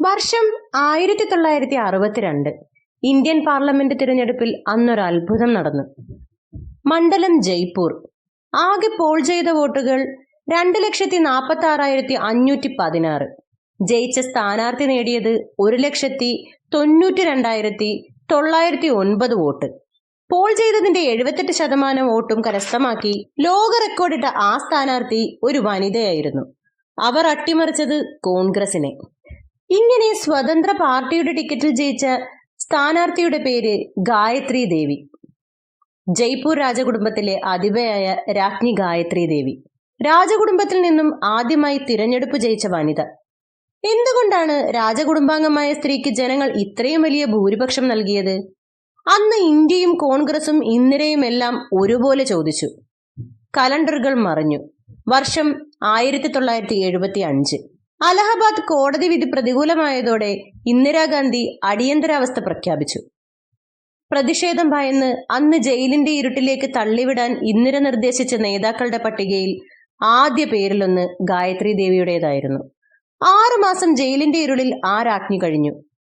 വർഷം ആയിരത്തി തൊള്ളായിരത്തി അറുപത്തിരണ്ട് ഇന്ത്യൻ പാർലമെന്റ് തിരഞ്ഞെടുപ്പിൽ അന്നൊരു അത്ഭുതം നടന്നു. മണ്ഡലം ജയ്പൂർ. ആകെ പോൾ ചെയ്ത വോട്ടുകൾ രണ്ട് ലക്ഷത്തി നാൽപ്പത്തി ആറായിരത്തി അഞ്ഞൂറ്റി പതിനാറ് ജയിച്ച സ്ഥാനാർത്ഥി നേടിയത് ഒരു ലക്ഷത്തി തൊണ്ണൂറ്റി രണ്ടായിരത്തി തൊള്ളായിരത്തി ഒൻപത് വോട്ട്. പോൾ ചെയ്തതിന്റെ എഴുപത്തെട്ട് ശതമാനം വോട്ടും കരസ്ഥമാക്കി ലോക റെക്കോർഡിട്ട ആ സ്ഥാനാർത്ഥി ഒരു വനിതയായിരുന്നു. അവർ അട്ടിമറിച്ചത് കോൺഗ്രസിനെ. ഇങ്ങനെ സ്വതന്ത്ര പാർട്ടിയുടെ ടിക്കറ്റിൽ ജയിച്ച സ്ഥാനാർത്ഥിയുടെ പേര് ഗായത്രി ദേവി. ജയ്പൂർ രാജകുടുംബത്തിലെ അതിഥയായ രാജ്ഞി ഗായത്രി ദേവി. രാജകുടുംബത്തിൽ നിന്നും ആദ്യമായി തിരഞ്ഞെടുപ്പ് ജയിച്ച വനിത. എന്തുകൊണ്ടാണ് രാജകുടുംബാംഗമായ സ്ത്രീക്ക് ജനങ്ങൾ ഇത്രയും വലിയ ഭൂരിപക്ഷം നൽകിയത്? അന്ന് ഇന്ത്യയും കോൺഗ്രസും ഇന്ദിരയും എല്ലാം ഒരുപോലെ ചോദിച്ചു. കലണ്ടറുകൾ മറിഞ്ഞു. വർഷം ആയിരത്തി തൊള്ളായിരത്തി എഴുപത്തി അഞ്ച്. അലഹബാദ് കോടതി വിധി പ്രതികൂലമായതോടെ ഇന്ദിരാഗാന്ധി അടിയന്തരാവസ്ഥ പ്രഖ്യാപിച്ചു. പ്രതിഷേധം ഭയന്ന് അന്ന് ജയിലിന്റെ ഇരുട്ടിലേക്ക് തള്ളിവിടാൻ ഇന്ദിര നിർദ്ദേശിച്ച നേതാക്കളുടെ പട്ടികയിൽ ആദ്യ പേരിലൊന്ന് ഗായത്രി ദേവിയുടേതായിരുന്നു. ആറുമാസം ജയിലിന്റെ ഇരുളിൽ ആ രാജ്ഞി കഴിഞ്ഞു.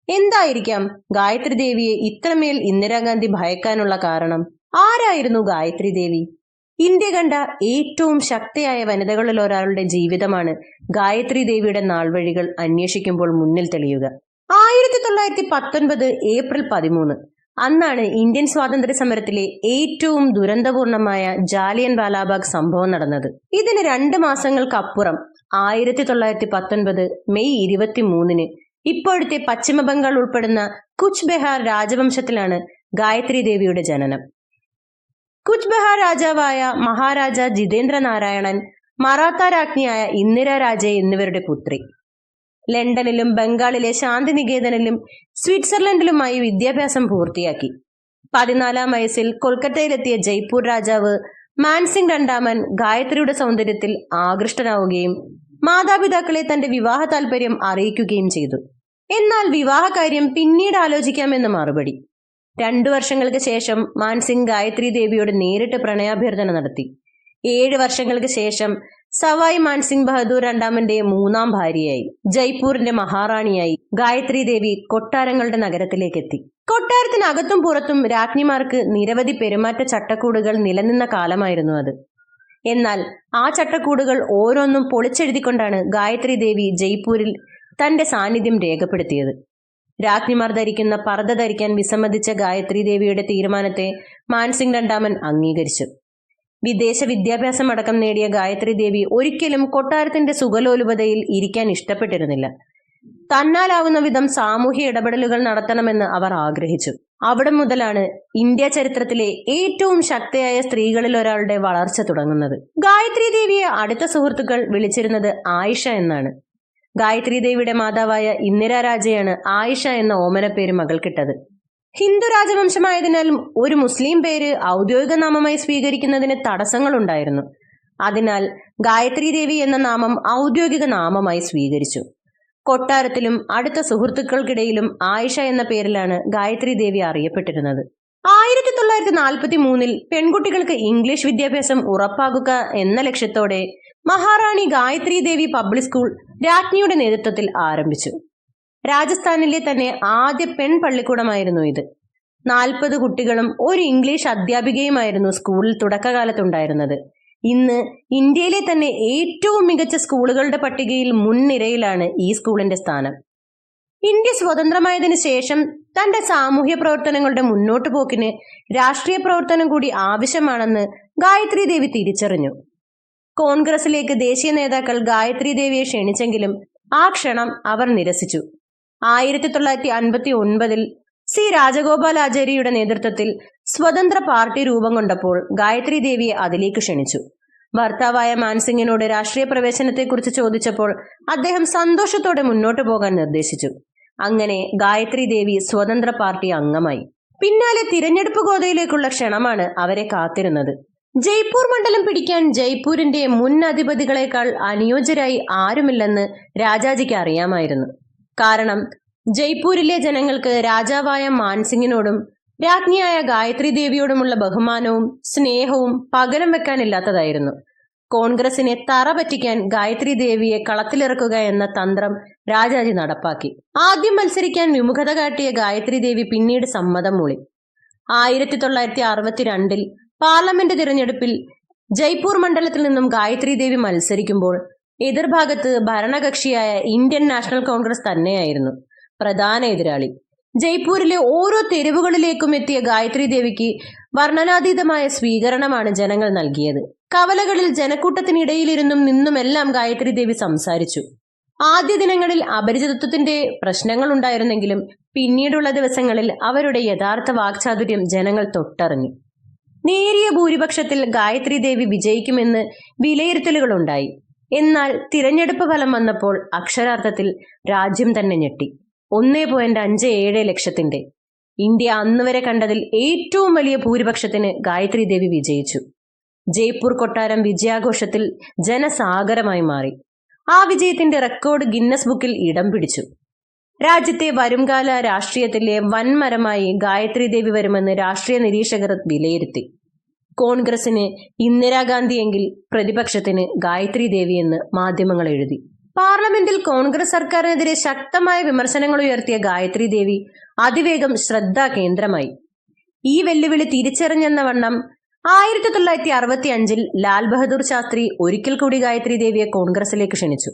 എന്തായിരിക്കാം ഗായത്രി ദേവിയെ ഇത്രമേൽ ഇന്ദിരാഗാന്ധി ഭയക്കാനുള്ള കാരണം? ആരായിരുന്നു ഗായത്രി ദേവി? ഇന്ത്യ കണ്ട ഏറ്റവും ശക്തിയായ വനിതകളിൽ ഒരാളുടെ ജീവിതമാണ് ഗായത്രി ദേവിയുടെ നാൾവഴികൾ അന്വേഷിക്കുമ്പോൾ മുന്നിൽ തെളിയുക. ആയിരത്തി തൊള്ളായിരത്തി പത്തൊൻപത് ഏപ്രിൽ പതിമൂന്ന്. അന്നാണ് ഇന്ത്യൻ സ്വാതന്ത്ര്യ സമരത്തിലെ ഏറ്റവും ദുരന്തപൂർണമായ ജാലിയൻ വാലാബാഗ് സംഭവം നടന്നത്. ഇതിന് രണ്ട് മാസങ്ങൾക്കപ്പുറം ആയിരത്തി തൊള്ളായിരത്തി പത്തൊൻപത് മെയ് ഇരുപത്തി മൂന്നിന് ഇപ്പോഴത്തെ പശ്ചിമ ബംഗാൾ ഉൾപ്പെടുന്ന കുച്ച് ബെഹാർ രാജവംശത്തിലാണ് ഗായത്രി ദേവിയുടെ ജനനം. കുച്ച് ബെഹാർ രാജാവായ മഹാരാജ ജിതേന്ദ്ര നാരായണൻ മറാത്ത രാജ്ഞിയായ ഇന്ദിര രാജ എന്നിവരുടെ പുത്രി. ലണ്ടനിലും ബംഗാളിലെ ശാന്തിനികേതനിലും സ്വിറ്റ്സർലൻഡിലുമായി വിദ്യാഭ്യാസം പൂർത്തിയാക്കി. പതിനാലാം വയസ്സിൽ കൊൽക്കത്തയിലെത്തിയ ജയ്പൂർ രാജാവ് മാൻസിംഗ് രണ്ടാമൻ ഗായത്രിയുടെ സൗന്ദര്യത്തിൽ ആകൃഷ്ടനാവുകയും മാതാപിതാക്കളെ തന്റെ വിവാഹ താല്പര്യം അറിയിക്കുകയും ചെയ്തു. എന്നാൽ വിവാഹകാര്യം പിന്നീട് ആലോചിക്കാമെന്ന് മറുപടി. രണ്ടു വർഷങ്ങൾക്ക് ശേഷം മാൻസിംഗ് ഗായത്രി ദേവിയോട് നേരിട്ട് പ്രണയാഭ്യർത്ഥന നടത്തി. ഏഴ് വർഷങ്ങൾക്ക് ശേഷം സവായ് മാൻസിംഗ് ബഹദൂർ രണ്ടാമന്റെ മൂന്നാം ഭാര്യയായി. ജയ്പൂരിന്റെ മഹാറാണിയായി ഗായത്രി ദേവി കൊട്ടാരങ്ങളുടെ നഗരത്തിലേക്ക് എത്തി കൊട്ടാരത്തിനകത്തും പുറത്തും രാജ്ഞിമാർക്ക് നിരവധി പെരുമാറ്റ ചട്ടക്കൂടുകൾ നിലനിന്ന കാലമായിരുന്നു അത്. എന്നാൽ ആ ചട്ടക്കൂടുകൾ ഓരോന്നും പൊളിച്ചെഴുതിക്കൊണ്ടാണ് ഗായത്രി ദേവി ജയ്പൂരിൽ തന്റെ സാന്നിധ്യം രേഖപ്പെടുത്തിയത്. രാജ്ഞിമാർ ധരിക്കുന്ന പർദ്ദ ധരിക്കാൻ വിസമ്മതിച്ച ഗായത്രി ദേവിയുടെ തീരുമാനത്തെ മാൻസിംഗ് രണ്ടാമൻ അംഗീകരിച്ചു. വിദേശ വിദ്യാഭ്യാസം അടക്കം നേടിയ ഗായത്രി ദേവി ഒരിക്കലും കൊട്ടാരത്തിന്റെ സുഖലോലുപതയിൽ ഇരിക്കാൻ ഇഷ്ടപ്പെട്ടിരുന്നില്ല. തന്നാലാവുന്ന വിധം സാമൂഹ്യ ഇടപെടലുകൾ നടത്തണമെന്ന് അവർ ആഗ്രഹിച്ചു. അവിടെ മുതലാണ് ഇന്ത്യ ചരിത്രത്തിലെ ഏറ്റവും ശക്തിയായ സ്ത്രീകളിൽ ഒരാളുടെ വളർച്ച തുടങ്ങുന്നത്. ഗായത്രി ദേവിയെ അടുത്ത സുഹൃത്തുക്കൾ വിളിച്ചിരുന്നത് ആയിഷ എന്നാണ്. ഗായത്രി ദേവിയുടെ മാതാവായ ഇന്ദിര രാജയാണ് ആയിഷ എന്ന ഓമനപ്പേര് മകൾക്കിട്ടത്. ഹിന്ദു രാജവംശമായതിനാൽ ഒരു മുസ്ലിം പേര് ഔദ്യോഗിക നാമമായി സ്വീകരിക്കുന്നതിന് തടസ്സങ്ങളുണ്ടായിരുന്നു. അതിനാൽ ഗായത്രി ദേവി എന്ന നാമം ഔദ്യോഗിക നാമമായി സ്വീകരിച്ചു. കൊട്ടാരത്തിലും അടുത്ത സുഹൃത്തുക്കൾക്കിടയിലും ആയിഷ എന്ന പേരിലാണ് ഗായത്രി ദേവി അറിയപ്പെട്ടിരുന്നത്. ആയിരത്തി തൊള്ളായിരത്തി നാൽപ്പത്തി മൂന്നിൽ പെൺകുട്ടികൾക്ക് ഇംഗ്ലീഷ് വിദ്യാഭ്യാസം ഉറപ്പാക്കുക എന്ന ലക്ഷ്യത്തോടെ മഹാറാണി ഗായത്രി ദേവി പബ്ലിക് സ്കൂൾ രാജ്ഞിയുടെ നേതൃത്വത്തിൽ ആരംഭിച്ചു. രാജസ്ഥാനിലെ തന്നെ ആദ്യ പെൺ പള്ളിക്കൂടമായിരുന്നു ഇത്. നാൽപ്പത് കുട്ടികളും ഒരു ഇംഗ്ലീഷ് അധ്യാപികയുമായിരുന്നു സ്കൂളിൽ തുടക്കകാലത്തുണ്ടായിരുന്നത്. ഇന്ന് ഇന്ത്യയിലെ തന്നെ ഏറ്റവും മികച്ച സ്കൂളുകളുടെ പട്ടികയിൽ മുൻനിരയിലാണ് ഈ സ്കൂളിന്റെ സ്ഥാനം. ഇന്ത്യ സ്വതന്ത്രമായതിനു ശേഷം തന്റെ സാമൂഹ്യ പ്രവർത്തനങ്ങളുടെ മുന്നോട്ടു പോക്കിന് രാഷ്ട്രീയ പ്രവർത്തനം കൂടി ആവശ്യമാണെന്ന് ഗായത്രി ദേവി തിരിച്ചറിഞ്ഞു. കോൺഗ്രസിലേക്ക് ദേശീയ നേതാക്കൾ ഗായത്രി ദേവിയെ ക്ഷണിച്ചെങ്കിലും ആ ക്ഷണം അവർ നിരസിച്ചു. ആയിരത്തി തൊള്ളായിരത്തി അൻപത്തി ഒൻപതിൽ സി രാജഗോപാലാചാര്യയുടെ നേതൃത്വത്തിൽ സ്വതന്ത്ര പാർട്ടി രൂപം കൊണ്ടപ്പോൾ ഗായത്രി ദേവിയെ അതിലേക്ക് ക്ഷണിച്ചു. ഭർത്താവായ മാൻസിംഗിനോട് രാഷ്ട്രീയ പ്രവേശനത്തെക്കുറിച്ച് ചോദിച്ചപ്പോൾ അദ്ദേഹം സന്തോഷത്തോടെ മുന്നോട്ടു പോകാൻ നിർദ്ദേശിച്ചു. അങ്ങനെ ഗായത്രി ദേവി സ്വതന്ത്ര പാർട്ടി അംഗമായി. പിന്നാലെ തിരഞ്ഞെടുപ്പ് ഗോതയിലേക്കുള്ള ക്ഷണമാണ് അവരെ കാത്തിരുന്നത്. ജയ്പൂർ മണ്ഡലം പിടിക്കാൻ ജയ്പൂരിന്റെ മുൻ അധിപതികളെക്കാൾ അനുയോജ്യരായി ആരുമില്ലെന്ന് രാജാജിക്ക് അറിയാമായിരുന്നു. കാരണം ജയ്പൂരിലെ ജനങ്ങൾക്ക് രാജാവായ മാൻസിംഗിനോടും രാജ്ഞിയായ ഗായത്രി ദേവിയോടുമുള്ള ബഹുമാനവും സ്നേഹവും പകരം വെക്കാനില്ലാത്തതായിരുന്നു. കോൺഗ്രസിനെ തറ പറ്റിക്കാൻ ഗായത്രി ദേവിയെ കളത്തിലിറക്കുക എന്ന തന്ത്രം രാജാജി നടപ്പാക്കി. ആദ്യം മത്സരിക്കാൻ വിമുഖത കാട്ടിയ ഗായത്രി ദേവി പിന്നീട് സമ്മതം മൂളി. ആയിരത്തി തൊള്ളായിരത്തി അറുപത്തിരണ്ടിൽ പാർലമെന്റ് തിരഞ്ഞെടുപ്പിൽ ജയ്പൂർ മണ്ഡലത്തിൽ നിന്നും ഗായത്രി ദേവി മത്സരിക്കുമ്പോൾ എതിർഭാഗത്ത് ഭരണകക്ഷിയായ ഇന്ത്യൻ നാഷണൽ കോൺഗ്രസ് തന്നെയായിരുന്നു പ്രധാന എതിരാളി. ജയ്പൂരിലെ ഓരോ തെരുവുകളിലേക്കും എത്തിയ ഗായത്രി ദേവിക്ക് വർണനാതീതമായ സ്വീകരണമാണ് ജനങ്ങൾ നൽകിയത്. കവലകളിൽ ജനക്കൂട്ടത്തിനിടയിലിരുന്നും നിന്നുമെല്ലാം ഗായത്രി ദേവി സംസാരിച്ചു. ആദ്യ ദിനങ്ങളിൽ അപരിചിതത്വത്തിന്റെ പ്രശ്നങ്ങൾ ഉണ്ടായിരുന്നെങ്കിലും പിന്നീടുള്ള ദിവസങ്ങളിൽ അവരുടെ യഥാർത്ഥ വാക്ചാതുര്യം ജനങ്ങൾ തൊട്ടറിഞ്ഞു. നേരിയ ഭൂരിപക്ഷത്തിൽ ഗായത്രി ദേവി വിജയിക്കുമെന്ന് വിലയിരുത്തലുകളുണ്ടായി. എന്നാൽ തിരഞ്ഞെടുപ്പ് ഫലം വന്നപ്പോൾ അക്ഷരാർത്ഥത്തിൽ രാജ്യം തന്നെ ഞെട്ടി. ഒന്നേ പോയിന്റ് അഞ്ച് ഏഴ് ലക്ഷത്തിന്റെ. ഇന്ത്യ അന്നുവരെ കണ്ടതിൽ ഏറ്റവും വലിയ ഭൂരിപക്ഷത്തിന് ഗായത്രി ദേവി വിജയിച്ചു. ജയ്പൂർ കൊട്ടാരം വിജയാഘോഷത്തിൽ ജനസാഗരമായി മാറി. ആ വിജയത്തിന്റെ റെക്കോർഡ് ഗിന്നസ് ബുക്കിൽ ഇടം പിടിച്ചു. രാജ്യത്തെ വരുംകാല രാഷ്ട്രീയത്തിലെ വൻമരമായി ഗായത്രി ദേവി വരുമെന്ന് രാഷ്ട്രീയ നിരീക്ഷകർ വിലയിരുത്തി. കോൺഗ്രസിന് ഇന്ദിരാഗാന്ധിയെങ്കിൽ പ്രതിപക്ഷത്തിന് ഗായത്രി ദേവി എന്ന് മാധ്യമങ്ങൾ എഴുതി. പാർലമെന്റിൽ കോൺഗ്രസ് സർക്കാരിനെതിരെ ശക്തമായ വിമർശനങ്ങൾ ഉയർത്തിയ ഗായത്രി ദേവി അതിവേഗം ശ്രദ്ധാ കേന്ദ്രമായി. ഈ വെല്ലുവിളി തിരിച്ചറിഞ്ഞെന്ന വണ്ണം ആയിരത്തി തൊള്ളായിരത്തി അറുപത്തി അഞ്ചിൽ ലാൽ ബഹദൂർ ശാസ്ത്രി ഒരിക്കൽ കൂടി ഗായത്രി ദേവിയെ കോൺഗ്രസിലേക്ക് ക്ഷണിച്ചു.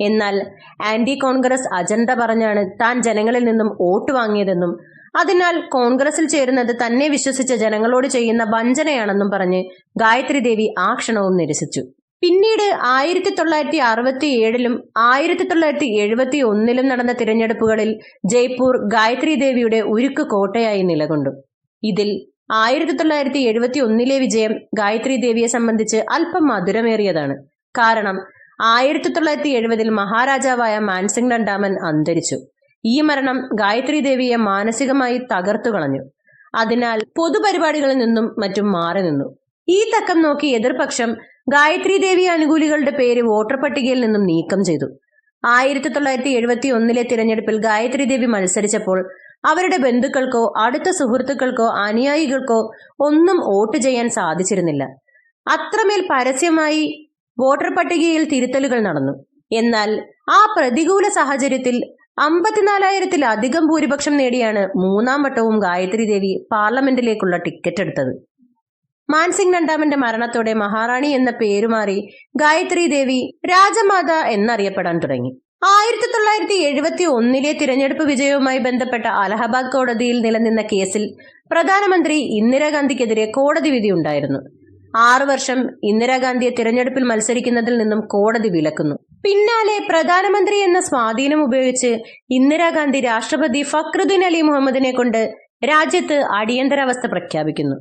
എന്നാൽ ആന്റി കോൺഗ്രസ് അജണ്ട പറഞ്ഞാണ് താൻ ജനങ്ങളിൽ നിന്നും വോട്ട് വാങ്ങിയതെന്നും അതിനാൽ കോൺഗ്രസിൽ ചേരുന്നത് തന്നെ വിശ്വസിച്ച ജനങ്ങളോട് ചെയ്യുന്ന വഞ്ചനയാണെന്നും പറഞ്ഞ് ഗായത്രി ദേവി ആ ക്ഷണവും നിരസിച്ചു. പിന്നീട് ആയിരത്തി തൊള്ളായിരത്തി അറുപത്തി ഏഴിലും ആയിരത്തി തൊള്ളായിരത്തി എഴുപത്തി ഒന്നിലും നടന്ന തിരഞ്ഞെടുപ്പുകളിൽ ജയ്പൂർ ഗായത്രി ദേവിയുടെ ഉരുക്ക് കോട്ടയായി നിലകൊണ്ടു. ഇതിൽ ആയിരത്തി തൊള്ളായിരത്തി എഴുപത്തി ഒന്നിലെ വിജയം ഗായത്രി ദേവിയെ സംബന്ധിച്ച് അല്പം മധുരമേറിയതാണ്. കാരണം ആയിരത്തി തൊള്ളായിരത്തി എഴുപതിൽ മഹാരാജാവായ മാൻസിംഗ് രണ്ടാമൻ അന്തരിച്ചു. ഈ മരണം ഗായത്രി ദേവിയെ മാനസികമായി തകർത്തു കളഞ്ഞു. അതിനാൽ പൊതുപരിപാടികളിൽ നിന്നും മറ്റും മാറി നിന്നു. ഈ തക്കം നോക്കി എതിർപക്ഷം ഗായത്രി ദേവി അനുകൂലികളുടെ പേര് വോട്ടർ പട്ടികയിൽ നിന്നും നീക്കം ചെയ്തു. ആയിരത്തി തൊള്ളായിരത്തി എഴുപത്തി ഒന്നിലെ തിരഞ്ഞെടുപ്പിൽ ഗായത്രി ദേവി മത്സരിച്ചപ്പോൾ അവരുടെ ബന്ധുക്കൾക്കോ അടുത്ത സുഹൃത്തുക്കൾക്കോ അനുയായികൾക്കോ ഒന്നും വോട്ട് ചെയ്യാൻ സാധിച്ചിരുന്നില്ല. അത്രമേൽ പരസ്യമായി വോട്ടർ പട്ടികയിൽ തിരുത്തലുകൾ നടന്നു. എന്നാൽ ആ പ്രതികൂല സാഹചര്യത്തിൽ അമ്പത്തിനാലായിരത്തിലധികം ഭൂരിപക്ഷം നേടിയാണ് മൂന്നാം വട്ടവും ഗായത്രി ദേവി പാർലമെന്റിലേക്കുള്ള ടിക്കറ്റ് എടുത്തത്. മാൻസിംഗ് രണ്ടാമന്റെ മരണത്തോടെ മഹാറാണി എന്ന പേരുമാറി ഗായത്രി ദേവി രാജമാത എന്നറിയപ്പെടാൻ തുടങ്ങി. ആയിരത്തി തൊള്ളായിരത്തി എഴുപത്തി ഒന്നിലെ തിരഞ്ഞെടുപ്പ് വിജയവുമായി ബന്ധപ്പെട്ട അലഹബാദ് കോടതിയിൽ നിലനിന്ന കേസിൽ പ്രധാനമന്ത്രി ഇന്ദിരാഗാന്ധിക്കെതിരെ കോടതി വിധി ഉണ്ടായിരുന്നു. ആറു വർഷം ഇന്ദിരാഗാന്ധിയെ തിരഞ്ഞെടുപ്പിൽ മത്സരിക്കുന്നതിൽ നിന്നും കോടതി വിലക്കുന്നു. പിന്നാലെ പ്രധാനമന്ത്രി എന്ന സ്വാധീനം ഉപയോഗിച്ച് ഇന്ദിരാഗാന്ധി രാഷ്ട്രപതി ഫക്രുദ്ദീൻ അലി മുഹമ്മദിനെ കൊണ്ട് രാജ്യത്ത് അടിയന്തരാവസ്ഥ പ്രഖ്യാപിക്കുന്നു.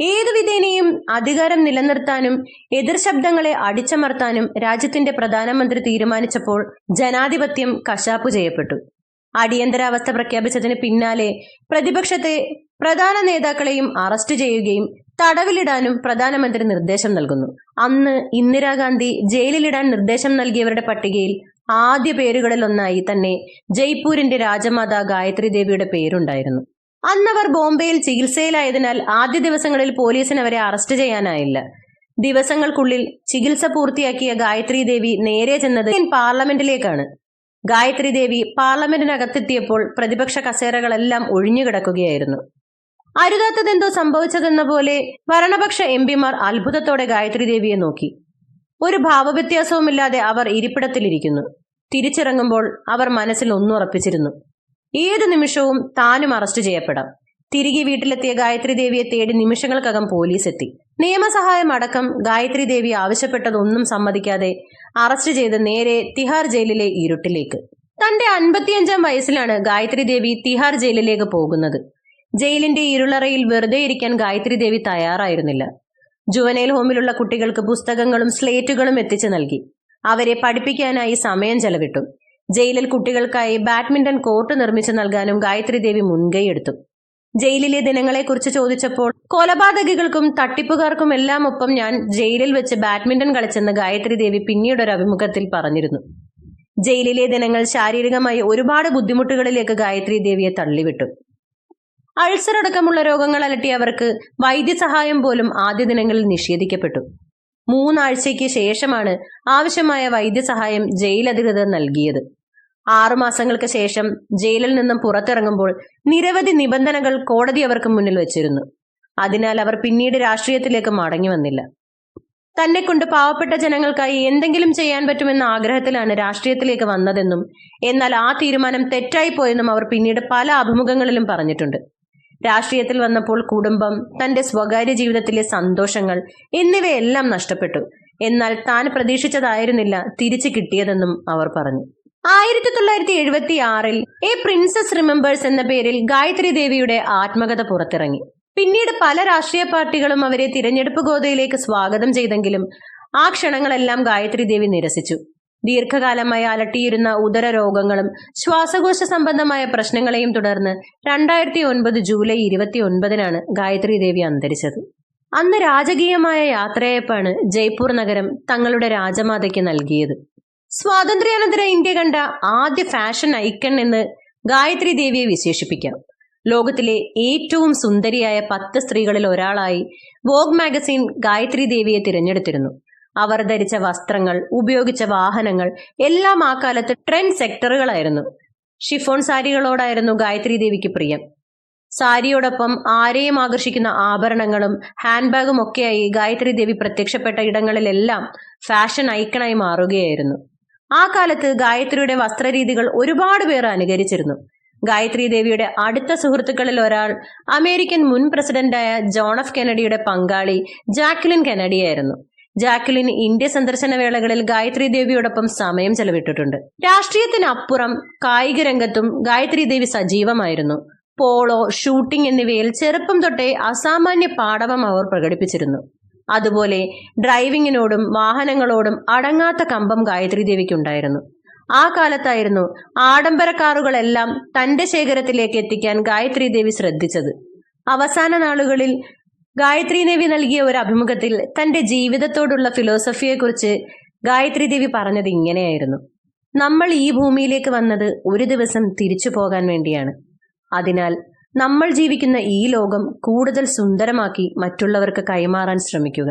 ഏതു വിധേനയും അധികാരം നിലനിർത്താനും എതിർ ശബ്ദങ്ങളെ അടിച്ചമർത്താനും രാജ്യത്തിന്റെ പ്രധാനമന്ത്രി തീരുമാനിച്ചപ്പോൾ ജനാധിപത്യം കശാപ്പു ചെയ്യപ്പെട്ടു. അടിയന്തരാവസ്ഥ പ്രഖ്യാപിച്ചതിന് പിന്നാലെ പ്രതിപക്ഷത്തെ പ്രധാന നേതാക്കളെയും അറസ്റ്റ് ചെയ്യുകയും തടവിലിടാനും പ്രധാനമന്ത്രി നിർദ്ദേശം നൽകുന്നു. അന്ന് ഇന്ദിരാഗാന്ധി ജയിലിലിടാൻ നിർദ്ദേശം നൽകിയവരുടെ പട്ടികയിൽ ആദ്യ പേരുകളിലൊന്നായി തന്നെ ജയ്പൂരിന്റെ രാജമാതാ ഗായത്രി ദേവിയുടെ പേരുണ്ടായിരുന്നു. അന്നവർ ബോംബെയിൽ ചികിത്സയിലായതിനാൽ ആദ്യ ദിവസങ്ങളിൽ പോലീസിന് അവരെ അറസ്റ്റ് ചെയ്യാനായില്ല. ദിവസങ്ങൾക്കുള്ളിൽ ചികിത്സ പൂർത്തിയാക്കിയ ഗായത്രി ദേവി നേരെ ചെന്നത് പാർലമെന്റിലേക്കാണ്. ഗായത്രി ദേവി പാർലമെന്റിനകത്തെത്തിയപ്പോൾ പ്രതിപക്ഷ കസേരകളെല്ലാം ഒഴിഞ്ഞുകിടക്കുകയായിരുന്നു. അരുതാത്തതെന്തോ സംഭവിച്ചതെന്ന പോലെ ഭരണപക്ഷ എം പിമാർ അത്ഭുതത്തോടെ ഗായത്രി ദേവിയെ നോക്കി. ഒരു ഭാവവ്യത്യാസവുമില്ലാതെ അവർ ഇരിപ്പിടത്തിലിരിക്കുന്നു. തിരിച്ചിറങ്ങുമ്പോൾ അവർ മനസ്സിൽ ഒന്നുറപ്പിച്ചിരുന്നു ഏതു നിമിഷവും താനും അറസ്റ്റ് ചെയ്യപ്പെടാം. തിരികെ വീട്ടിലെത്തിയ ഗായത്രി ദേവിയെ തേടി നിമിഷങ്ങൾക്കകം പോലീസ് എത്തി നിയമസഹായം അടക്കം ഗായത്രി ദേവി ആവശ്യപ്പെട്ടതൊന്നും സമ്മതിക്കാതെ അറസ്റ്റ് ചെയ്ത് നേരെ തിഹാർ ജയിലിലെ ഇരുട്ടിലേക്ക്. തന്റെ അൻപത്തിയഞ്ചാം വയസ്സിലാണ് ഗായത്രി ദേവി തിഹാർ ജയിലിലേക്ക് പോകുന്നത്. ജയിലിന്റെ ഇരുളറയിൽ വെറുതെ ഇരിക്കാൻ ഗായത്രി ദേവി തയ്യാറായിരുന്നില്ല. ജുവനൈൽ ഹോമിലുള്ള കുട്ടികൾക്ക് പുസ്തകങ്ങളും സ്ലേറ്റുകളും എത്തിച്ചു നൽകി. അവരെ പഠിപ്പിക്കാനായി സമയം ചെലവിട്ടു. ജയിലിൽ കുട്ടികൾക്കായി ബാഡ്മിന്റൺ കോർട്ട് നിർമ്മിച്ചു നൽകാനും ഗായത്രി ദേവി മുൻകൈയെടുത്തു ജയിലിലെ ദിനങ്ങളെക്കുറിച്ച് ചോദിച്ചപ്പോൾ കൊലപാതകികൾക്കും തട്ടിപ്പുകാർക്കും എല്ലാം ഒപ്പം ഞാൻ ജയിലിൽ വെച്ച് ബാഡ്മിന്റൺ കളിച്ചെന്ന് ഗായത്രി ദേവി പിന്നീട് ഒരു അഭിമുഖത്തിൽ പറഞ്ഞിരുന്നു. ജയിലിലെ ദിനങ്ങൾ ശാരീരികമായി ഒരുപാട് ബുദ്ധിമുട്ടുകളിലേക്ക് ഗായത്രി ദേവിയെ തള്ളിവിട്ടു. അൾസർ അടക്കമുള്ള രോഗങ്ങൾ അലട്ടി അവർക്ക് വൈദ്യസഹായം പോലും ആദ്യ ദിനങ്ങളിൽ നിഷേധിക്കപ്പെട്ടു. മൂന്നാഴ്ചയ്ക്ക് ശേഷമാണ് ആവശ്യമായ വൈദ്യസഹായം ജയിലധികൃതർ നൽകിയത്. ആറുമാസങ്ങൾക്ക് ശേഷം ജയിലിൽ നിന്നും പുറത്തിറങ്ങുമ്പോൾ നിരവധി നിബന്ധനകൾ കോടതി അവർക്ക് മുന്നിൽ വെച്ചിരുന്നു. അതിനാൽ അവർ പിന്നീട് രാഷ്ട്രീയത്തിലേക്ക് മടങ്ങി വന്നില്ല. തന്നെ കൊണ്ട് പാവപ്പെട്ട ജനങ്ങൾക്കായി എന്തെങ്കിലും ചെയ്യാൻ പറ്റുമെന്ന ആഗ്രഹത്തിലാണ് രാഷ്ട്രീയത്തിലേക്ക് വന്നതെന്നും എന്നാൽ ആ തീരുമാനം തെറ്റായി പോയെന്നും അവർ പിന്നീട് പല അഭിമുഖങ്ങളിലും പറഞ്ഞിട്ടുണ്ട്. രാഷ്ട്രീയത്തിൽ വന്നപ്പോൾ കുടുംബം തന്റെ സ്വകാര്യ ജീവിതത്തിലെ സന്തോഷങ്ങൾ എന്നിവയെല്ലാം നഷ്ടപ്പെട്ടു. എന്നാൽ താൻ പ്രതീക്ഷിച്ചതായിരുന്നില്ല തിരിച്ചു കിട്ടിയതെന്നും അവർ പറഞ്ഞു. ആയിരത്തി തൊള്ളായിരത്തി എഴുപത്തി ആറിൽ എ പ്രിൻസസ് റിമെമ്പേഴ്സ് എന്ന പേരിൽ ഗായത്രി ദേവിയുടെ ആത്മകഥ പുറത്തിറങ്ങി. പിന്നീട് പല രാഷ്ട്രീയ പാർട്ടികളും അവരെ തിരഞ്ഞെടുപ്പ് ഗോതയിലേക്ക് സ്വാഗതം ചെയ്തെങ്കിലും ആ ക്ഷണങ്ങളെല്ലാം ഗായത്രി ദേവി നിരസിച്ചു. ദീർഘകാലമായി അലട്ടിയിരുന്ന ഉദര രോഗങ്ങളും ശ്വാസകോശ സംബന്ധമായ പ്രശ്നങ്ങളെയും തുടർന്ന് രണ്ടായിരത്തി ഒൻപത് ജൂലൈ ഇരുപത്തി ഒൻപതിനാണ് ഗായത്രി ദേവി അന്തരിച്ചത്. അന്ന് രാജകീയമായ യാത്രയപ്പാണ് ജയ്പൂർ നഗരം തങ്ങളുടെ രാജമാതയ്ക്ക് നൽകിയത്. സ്വാതന്ത്ര്യാനന്തര ഇന്ത്യ കണ്ട ആദ്യ ഫാഷൻ ഐക്കൺ എന്ന് ഗായത്രി ദേവിയെ വിശേഷിപ്പിക്കാം. ലോകത്തിലെ ഏറ്റവും സുന്ദരിയായ പത്ത് സ്ത്രീകളിൽ ഒരാളായി വോഗ് മാഗസിൻ ഗായത്രി ദേവിയെ തിരഞ്ഞെടുത്തിരുന്നു. അവർ ധരിച്ച വസ്ത്രങ്ങൾ ഉപയോഗിച്ച വാഹനങ്ങൾ എല്ലാം ആ കാലത്ത് ട്രെൻഡ് സെക്ടറുകളായിരുന്നു ഷിഫോൺ സാരികളോടായിരുന്നു ഗായത്രി ദേവിക്ക് പ്രിയം. സാരിയോടൊപ്പം ആരെയും ആകർഷിക്കുന്ന ആഭരണങ്ങളും ഹാൻഡ് ബാഗും ഒക്കെയായി ഗായത്രി ദേവി പ്രത്യക്ഷപ്പെട്ട ഇടങ്ങളിലെല്ലാം ഫാഷൻ ഐക്കണായി മാറുകയായിരുന്നു. ആ കാലത്ത് ഗായത്രിയുടെ വസ്ത്രരീതികൾ ഒരുപാട് പേർ അനുകരിച്ചിരുന്നു. ഗായത്രി ദേവിയുടെ അടുത്ത സുഹൃത്തുക്കളിൽ ഒരാൾ അമേരിക്കൻ മുൻ പ്രസിഡന്റായ ജോൺ എഫ് കെനഡിയുടെ പങ്കാളി ജാക്ലിൻ കെനഡിയായിരുന്നു ജാക്ലിൻ ഇന്ത്യ സന്ദർശന വേളകളിൽ ഗായത്രി ദേവിയോടൊപ്പം സമയം ചെലവിട്ടിട്ടുണ്ട്. രാഷ്ട്രീയത്തിനപ്പുറം കായിക രംഗത്തും ഗായത്രി ദേവി സജീവമായിരുന്നു. പോളോ ഷൂട്ടിംഗ് എന്നിവയിൽ ചെറുപ്പം തൊട്ടേ അസാമാന്യ പാടവം അവർ പ്രകടിപ്പിച്ചിരുന്നു. അതുപോലെ ഡ്രൈവിങ്ങിനോടും വാഹനങ്ങളോടും അടങ്ങാത്ത കമ്പം ഗായത്രി ദേവിക്കുണ്ടായിരുന്നു. ആ കാലത്തായിരുന്നു ആഡംബര കാറുകളെല്ലാം തന്റെ ശേഖരത്തിലേക്ക് എത്തിക്കാൻ ഗായത്രി ദേവി ശ്രദ്ധിച്ചത്. അവസാന നാളുകളിൽ ഗായത്രി ദേവി നൽകിയ ഒരു അഭിമുഖത്തിൽ തന്റെ ജീവിതത്തോടുള്ള ഫിലോസഫിയെക്കുറിച്ച് ഗായത്രി ദേവി പറഞ്ഞത് ഇങ്ങനെയായിരുന്നു. നമ്മൾ ഈ ഭൂമിയിലേക്ക് വന്നത് ഒരു ദിവസം തിരിച്ചു പോകാൻ വേണ്ടിയാണ്. അതിനാൽ നമ്മൾ ജീവിക്കുന്ന ഈ ലോകം കൂടുതൽ സുന്ദരമാക്കി മറ്റുള്ളവർക്ക് കൈമാറാൻ ശ്രമിക്കുക.